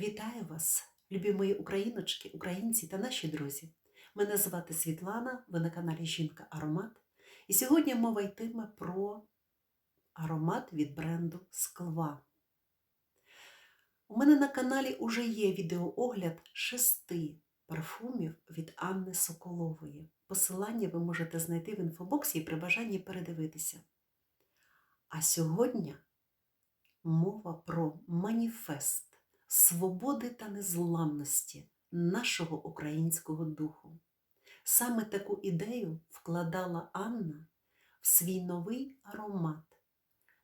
Вітаю вас, любі мої україночки, українці та наші друзі. Мене звати Світлана, ви на каналі Жінка Аромат. І сьогодні мова йтиме про аромат від бренду Склва. У мене на каналі уже є відеоогляд шести парфумів від Анни Соколової. Посилання ви можете знайти в інфобоксі і при бажанні передивитися. А сьогодні мова про маніфест свободи та незламності нашого українського духу. Саме таку ідею вкладала Анна в свій новий аромат,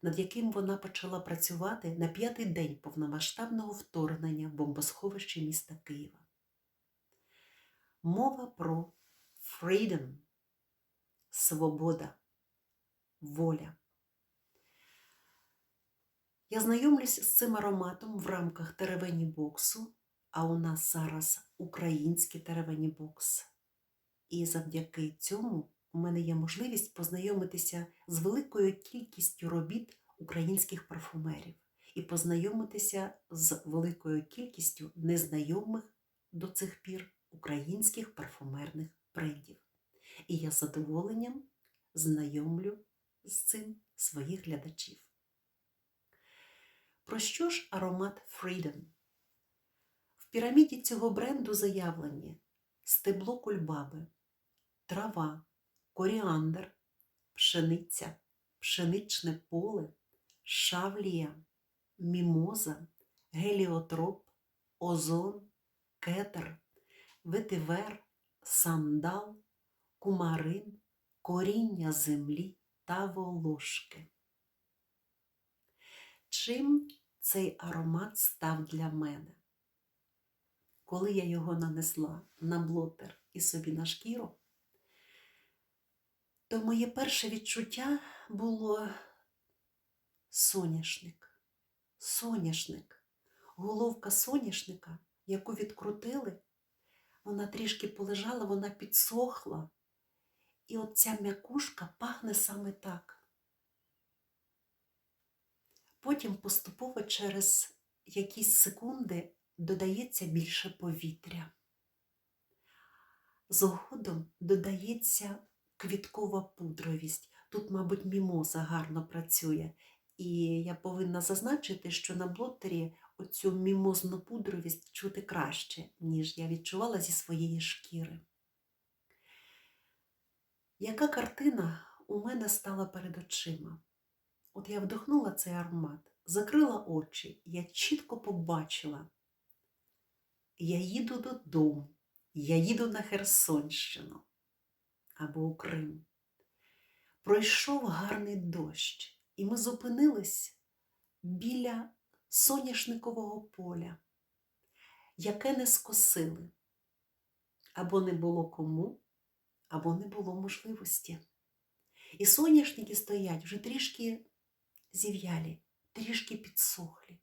над яким вона почала працювати на п'ятий день повномасштабного вторгнення в бомбосховище міста Києва. Мова про freedom, свобода, воля. Я знайомлюсь з цим ароматом в рамках теревені боксу, а у нас зараз український теревені бокс. І завдяки цьому у мене є можливість познайомитися з великою кількістю робіт українських парфумерів і познайомитися з великою кількістю незнайомих до цих пір українських парфумерних брендів. І я з задоволенням знайомлю з цим своїх глядачів. Про що ж аромат Freedom? В піраміді цього бренду заявлені стебло кульбаби, трава, коріандр, пшениця, пшеничне поле, шавлія, мімоза, геліотроп, озон, кетер, ветивер, сандал, кумарин, коріння землі та волошки. Чим цей аромат став для мене? Коли я його нанесла на блотер і собі на шкіру, то моє перше відчуття було соняшник. Соняшник. Головка соняшника, яку відкрутили, вона трішки полежала, вона підсохла. І от ця м'якушка пахне саме так. Потім поступово через якісь секунди додається більше повітря. Згодом додається квіткова пудровість. Тут, мабуть, мімоза гарно працює. І я повинна зазначити, що на блотері оцю мімозну пудровість чути краще, ніж я відчувала зі своєї шкіри. Яка картина у мене стала перед очима? От я вдохнула цей аромат, закрила очі, я чітко побачила. Я їду додому, я їду на Херсонщину або у Крим. Пройшов гарний дощ, і ми зупинились біля соняшникового поля, яке не скосили. Або не було кому, або не було можливості. І соняшники стоять вже трішки зів'ялі, трішки підсохлі.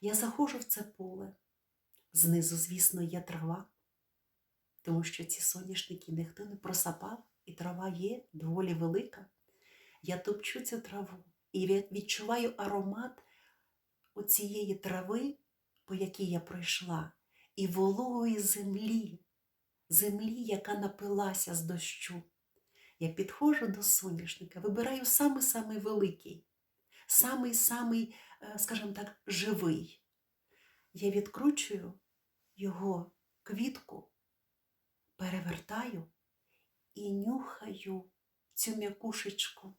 Я заходжу в це поле. Знизу, звісно, є трава, тому що ці соняшники ніхто не просапав, і трава є доволі велика. Я топчу цю траву і відчуваю аромат оцієї трави, по якій я пройшла, і вологої землі, землі, яка напилася з дощу. Я підходжу до соняшника, вибираю самий-самий великий самий-самий, е, скажімо так, живий. Я відкручую його квітку, перевертаю і нюхаю цю м'якушечку.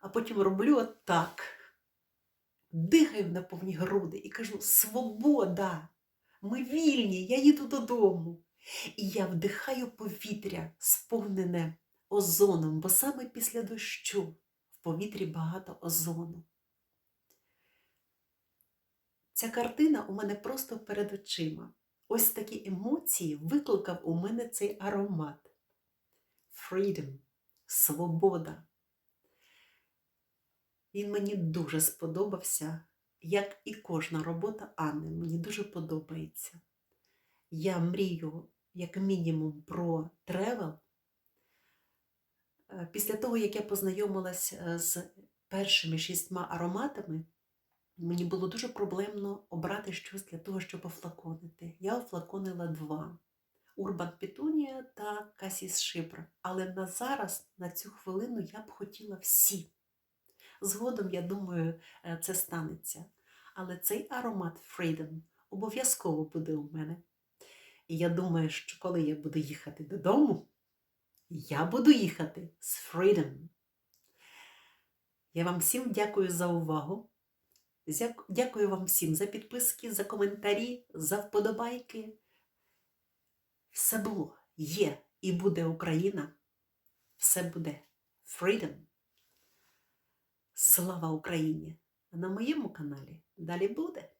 А потім роблю отак, дихаю на повні груди і кажу: Свобода! Ми вільні, я їду додому. І я вдихаю повітря, сповнене озоном, бо саме після дощу в повітрі багато озону. Ця картина у мене просто перед очима. Ось такі емоції викликав у мене цей аромат. Freedom, свобода. Він мені дуже сподобався, як і кожна робота Анни. Мені дуже подобається. Я мрію, як мінімум, про тревел, після того, як я познайомилася е, з першими шістьма ароматами, мені було дуже проблемно обрати щось для того, щоб офлаконити. Я офлаконила два. Урбан Петунія та Касіс Шипра. Але на зараз, на цю хвилину, я б хотіла всі. Згодом, я думаю, е, це станеться. Але цей аромат Freedom обов'язково буде у мене. І я думаю, що коли я буду їхати додому, я буду їхати з Freedom. Я вам всім дякую за увагу. Дякую вам всім за підписки, за коментарі, за вподобайки. Все було, є і буде Україна. Все буде Freedom. Слава Україні! А на моєму каналі далі буде.